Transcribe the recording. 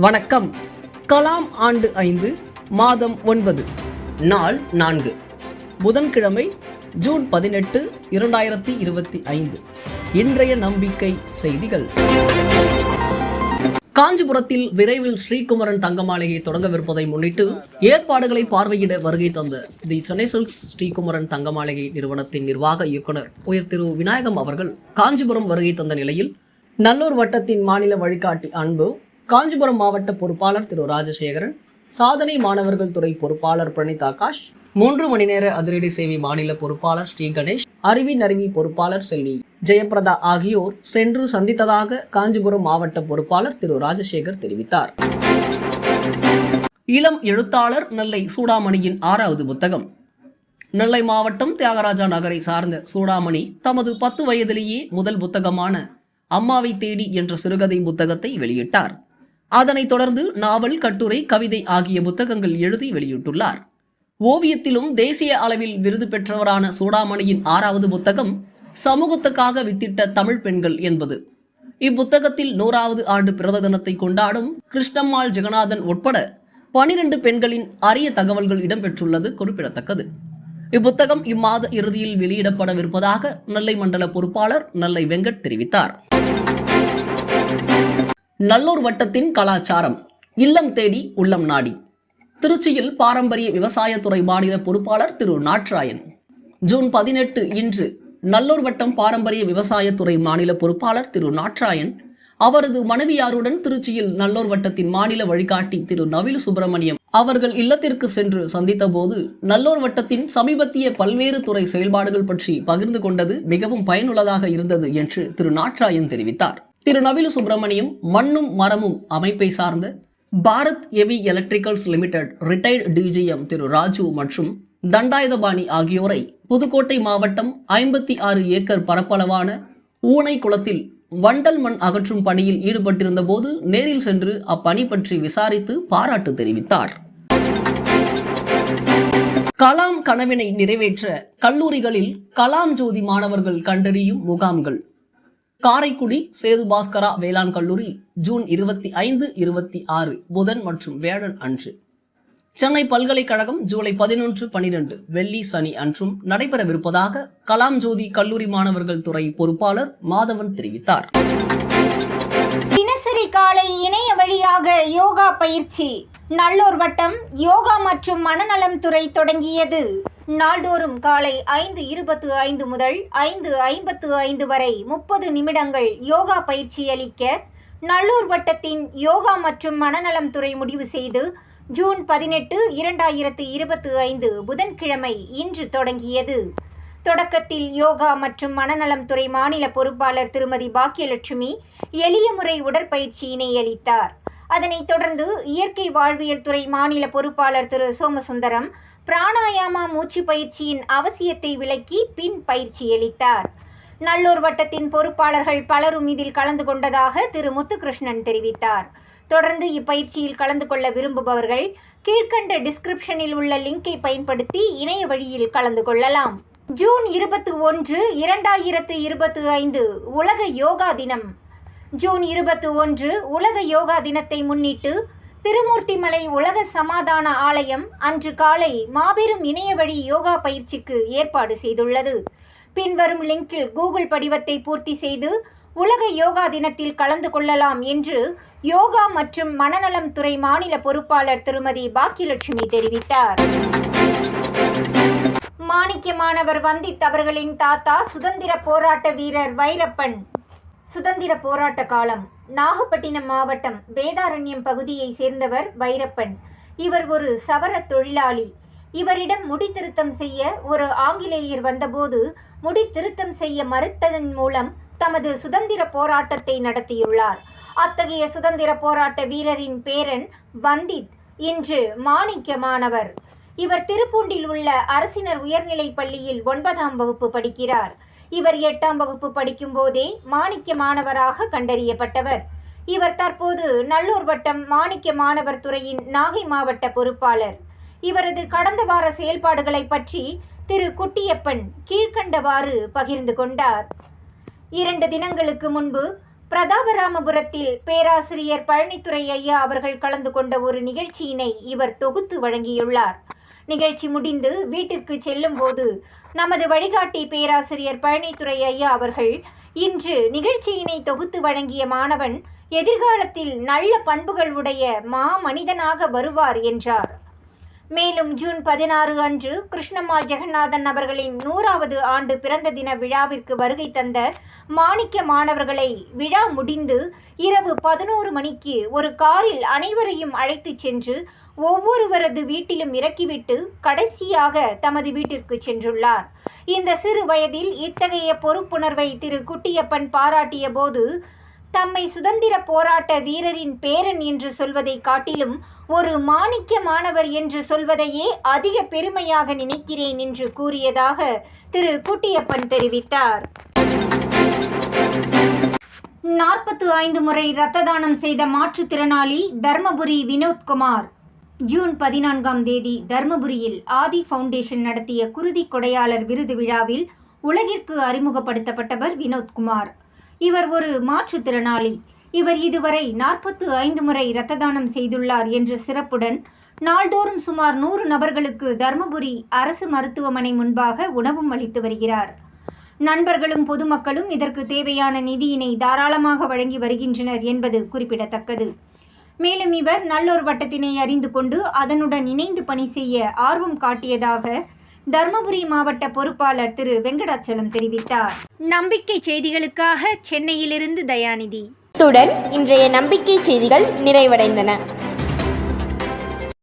வணக்கம். கலாம் ஆண்டு ஐந்து மாதம் ஒன்பது. நாள் நான்கு. புதன்கிழமை ஜூன் பதினெட்டு இரண்டாயிரத்தி இருபத்தி ஐந்து. இன்றைய நம்பிக்கை செய்திகள். காஞ்சிபுரத்தில் விரைவில் ஸ்ரீகுமரன் தங்கமாலையை தொடங்கவிருப்பதை முன்னிட்டு ஏற்பாடுகளை பார்வையிட வருகை தந்த தி சென்னை சில்க்ஸ் ஸ்ரீகுமரன் தங்கமாளிகை நிறுவனத்தின் நிர்வாக இயக்குனர் உயர் திரு விநாயகம் அவர்கள் காஞ்சிபுரம் வருகை தந்த நிலையில் நல்லூர் வட்டத்தின் மாநில வழிகாட்டி அன்பு காஞ்சிபுரம் மாவட்ட பொறுப்பாளர் திரு ராஜசேகரன் சாதனை மாணவர்கள் துறை பொறுப்பாளர் பிரணீத் ஆகாஷ் மூன்று மணி நேர அதிரடி சேவை மாநில பொறுப்பாளர் ஸ்ரீ கணேஷ் அறிவி நறுவி பொறுப்பாளர் செல்வி ஜெயபிரதா ஆகியோர் சென்று சந்தித்ததாக காஞ்சிபுரம் மாவட்ட பொறுப்பாளர் திரு ராஜசேகர் தெரிவித்தார். இளம் எழுத்தாளர் நெல்லை சூடாமணியின் ஆறாவது புத்தகம். நெல்லை மாவட்டம் தியாகராஜா நகரை சார்ந்த சூடாமணி தமது பத்து வயதிலேயே முதல் புத்தகமான அம்மாவை தேடி என்ற சிறுகதை புத்தகத்தை வெளியிட்டார். அதனைத் தொடர்ந்து நாவல் கட்டுரை கவிதை ஆகிய புத்தகங்கள் எழுதி வெளியிட்டுள்ளார். ஓவியத்திலும் தேசிய அளவில் விருது பெற்றவரான சூடாமணியின் ஆறாவது புத்தகம் சமூகத்துக்காக வித்திட்ட தமிழ் பெண்கள் என்பது. இப்புத்தகத்தில் நூறாவது ஆண்டு பிறந்த தினத்தை கொண்டாடும் கிருஷ்ணம்மாள் ஜெகநாதன் உட்பட பனிரெண்டு பெண்களின் அரிய தகவல்கள் இடம்பெற்றுள்ளது குறிப்பிடத்தக்கது. இப்புத்தகம் இம்மாத இறுதியில் வெளியிடப்படவிருப்பதாக நெல்லை மண்டல பொறுப்பாளர் நெல்லை வெங்கட் தெரிவித்தார். நல்லூர் வட்டத்தின் கலாச்சாரம். இல்லம் தேடி உள்ளம் நாடி. திருச்சியில் பாரம்பரிய விவசாயத்துறை மாநில பொறுப்பாளர் திரு நாட்ராயன். ஜூன் பதினெட்டு இன்று நல்லூர் வட்டம் பாரம்பரிய விவசாயத்துறை மாநில பொறுப்பாளர் திரு நாட்ராயன் அவரது மனைவியாருடன் திருச்சியில் நல்லூர் வட்டத்தின் மாநில வழிகாட்டி திரு நவிலு சுப்பிரமணியம் அவர்கள் இல்லத்திற்கு சென்று சந்தித்தபோது நல்லூர் வட்டத்தின் சமீபத்திய பல்வேறு துறை செயல்பாடுகள் பற்றி பகிர்ந்து கொண்டது மிகவும் பயனுள்ளதாக இருந்தது என்று திரு நாட்ராயன் தெரிவித்தார். திரு நவீன சுப்பிரமணியம் மண்ணும் மரமும் அமைப்பை சார்ந்த Bharat heavy electricals limited retired DGM Thiru Raju மற்றும் தண்டாயுதபாணி ஆகியோரை புதுக்கோட்டை மாவட்டம் ஐம்பத்தி ஆறு ஏக்கர் பரப்பளவான ஊனை குளத்தில் வண்டல் மண் அகற்றும் பணியில் ஈடுபட்டிருந்த போது நேரில் சென்று அப்பணி பற்றி விசாரித்து பாராட்டு தெரிவித்தார். கலாம் கனவினை நிறைவேற்ற கல்லூரிகளில் கலாம் ஜோதி மாணவர்கள் கண்டறியும் முகாம்கள் காரைக்குடி சேது பாஸ்கரா வேளாண் கல்லூரி ஜூன் இருபத்தி ஐந்து இருபத்தி ஆறு புதன் மற்றும் வேழன் அன்று. சென்னை பல்கலைக்கழகம் ஜூலை பதினொன்று பனிரெண்டு வெள்ளி சனி அன்றும் நடைபெறவிருப்பதாக கலாம் ஜோதி கல்லூரி மாணவர்கள் துறை பொறுப்பாளர் மாதவன் தெரிவித்தார். தினசரி காலை இணைய வழியாக யோகா பயிற்சி. நல்லோர் வட்டம் யோகா மற்றும் மனநலம் துறை தொடங்கியது. நாள்தோறும் காலை ஐந்து இருபத்து ஐந்து முதல் ஐந்து ஐம்பத்து ஐந்து வரை முப்பது நிமிடங்கள் யோகா பயிற்சி அளிக்க நல்லூர் வட்டத்தின் யோகா மற்றும் மனநலம் துறை முடிவு செய்து ஜூன் பதினெட்டு இரண்டாயிரத்து இருபத்து ஐந்து புதன்கிழமை இன்று தொடங்கியது. தொடக்கத்தில் யோகா மற்றும் மனநலம் துறை மாநில பொறுப்பாளர் திருமதி பாக்கியலட்சுமி எளிய முறை உடற்பயிற்சியினை அளித்தார். அதனைத் தொடர்ந்து இயற்கை வாழ்வியல் துறை மாநில பொறுப்பாளர் திரு சோமசுந்தரம் பிராணாயாமா மூச்சு பயிற்சியின் அவசியத்தை விளக்கி பின் பயிற்சி அளித்தார். நல்லூர் வட்டத்தின் பொறுப்பாளர்கள் பலரும் இதில் கலந்து கொண்டதாக திரு முத்துகிருஷ்ணன் தெரிவித்தார். தொடர்ந்து இப்பயிற்சியில் கலந்து கொள்ள விரும்புபவர்கள் கீழ்க்கண்ட டிஸ்கிரிப்ஷனில் உள்ள லிங்கை பயன்படுத்தி இணைய வழியில் கலந்து கொள்ளலாம். ஜூன் இருபத்தி ஒன்று இரண்டாயிரத்து இருபத்தி ஐந்து உலக யோகா தினம். ஜூன் இருபத்தி ஒன்று உலக யோகா தினத்தை முன்னிட்டு திருமூர்த்திமலை உலக சமாதான ஆலயம் அன்று காலை மாபெரும் இணைய வழி யோகா பயிற்சிக்கு ஏற்பாடு செய்துள்ளது. பின்வரும் லிங்கில் கூகுள் படிவத்தை பூர்த்தி செய்து உலக யோகா தினத்தில் கலந்து கொள்ளலாம் என்று யோகா மற்றும் மனநலம் துறை மாநில பொறுப்பாளர் திருமதி பாக்கியலட்சுமி தெரிவித்தார். மாணிக்கமானவர் வந்தித் அவர்களின் தாத்தா சுதந்திர போராட்ட வீரர் வைரப்பன். சுதந்திர போராட்ட காலம். நாகப்பட்டினம் மாவட்டம் வேதாரண்யம் பகுதியை சேர்ந்தவர் வைரப்பன். இவர் ஒரு சவர தொழிலாளி. இவரிடம் முடித்திருத்தம் செய்ய ஒரு ஆங்கிலேயர் வந்தபோது முடித்திருத்தம் செய்ய மறுத்ததன் மூலம் தமது சுதந்திர போராட்டத்தை நடத்தியுள்ளார். அத்தகைய சுதந்திர போராட்ட வீரரின் பேரன் வந்தித் இன்று மாணிக்கமானவர். இவர் திருப்பூண்டில் உள்ள அரசினர் உயர்நிலைப் பள்ளியில் ஒன்பதாம் வகுப்பு படிக்கிறார். இவர் எட்டாம் வகுப்பு படிக்கும் போதே மாணிக்க மாணவராக கண்டறியப்பட்டவர். இவர் தற்போது நல்லூர் வட்டம் மாணிக்க மாணவர் துறையின் நாகை மாவட்ட பொறுப்பாளர். இவரது கடந்த வார செயல்பாடுகளை பற்றி திரு குட்டியப்பன் கீழ்க்கண்டவாறு பகிர்ந்து கொண்டார். இரண்டு தினங்களுக்கு முன்பு பிரதாபராமபுரத்தில் பேராசிரியர் பழனித்துறை ஐயா அவர்கள் கலந்து கொண்ட ஒரு நிகழ்ச்சியினை இவர் தொகுத்து வழங்கியுள்ளார். நிகழ்ச்சி முடிந்து வீட்டிற்கு செல்லும்போது நமது வழிகாட்டி பேராசிரியர் பழனித்துறை ஐயா அவர்கள் இன்று நிகழ்ச்சியினை தொகுத்து வழங்கிய மாணவன் எதிர்காலத்தில் நல்ல பண்புகள் உடைய மா மனிதனாக வருவார் என்றார். மேலும் ஜூன் பதினாறு அன்று கிருஷ்ணம்மாள் ஜெகநாதன் அவர்களின் நூறாவது ஆண்டு பிறந்த தின விழாவிற்கு வருகை தந்த மாணிக்க மாணவர்களை விழா முடிந்து இரவு பதினோரு மணிக்கு ஒரு காரில் அனைவரையும் அழைத்துச் சென்று ஒவ்வொருவரது வீட்டிலும் இறக்கிவிட்டு கடைசியாக தமது வீட்டிற்கு சென்றுள்ளார். இந்த சிறு வயதில் இத்தகைய பொறுப்புணர்வை திரு குட்டியப்பன் பாராட்டிய போது தம்மை சுதந்திர போராட்ட வீரரின் பேரன் என்று சொல்வதை காட்டிலும் ஒரு மாணிக்க மாணவர் என்று சொல்வதையே அதிக பெருமையாக நினைக்கிறேன் என்று கூறியதாக திரு குட்டியப்பன் தெரிவித்தார். நாற்பத்து ஐந்து முறை இரத்த தானம் செய்த மாற்றுத்திறனாளி தர்மபுரி வினோத்குமார் ஜூன் பதினான்காம் தேதி தர்மபுரியில் ஆதி ஃபவுண்டேஷன் நடத்திய குருதி கொடையாளர் விருது விழாவில் உலகிற்கு அறிமுகப்படுத்தப்பட்டவர் வினோத்குமார் இவர் ஒரு மாற்றுத்திறனாளி. இவர் இதுவரை நாற்பத்து ஐந்து முறை இரத்த தானம் செய்துள்ளார் என்ற சிறப்புடன் நாள்தோறும் சுமார் நூறு நபர்களுக்கு தருமபுரி அரசு மருத்துவமனை முன்பாக உணவும் அளித்து வருகிறார். நண்பர்களும் பொதுமக்களும் இதற்கு தேவையான நிதியினை தாராளமாக வழங்கி வருகின்றனர் என்பது குறிப்பிடத்தக்கது. மேலும் இவர் நல்லோர் வட்டத்தினை அறிந்து கொண்டு அதனுடன் இணைந்து பணி செய்ய ஆர்வம் காட்டியதாக தர்மபுரி மாவட்ட பொறுப்பாளர் திரு வெங்கடாச்சலம் தெரிவித்தார். நம்பிக்கை செய்திகளுக்காக சென்னையிலிருந்து தயாநிதி. இத்துடன் இன்றைய நம்பிக்கை செய்திகள் நிறைவடைந்தன.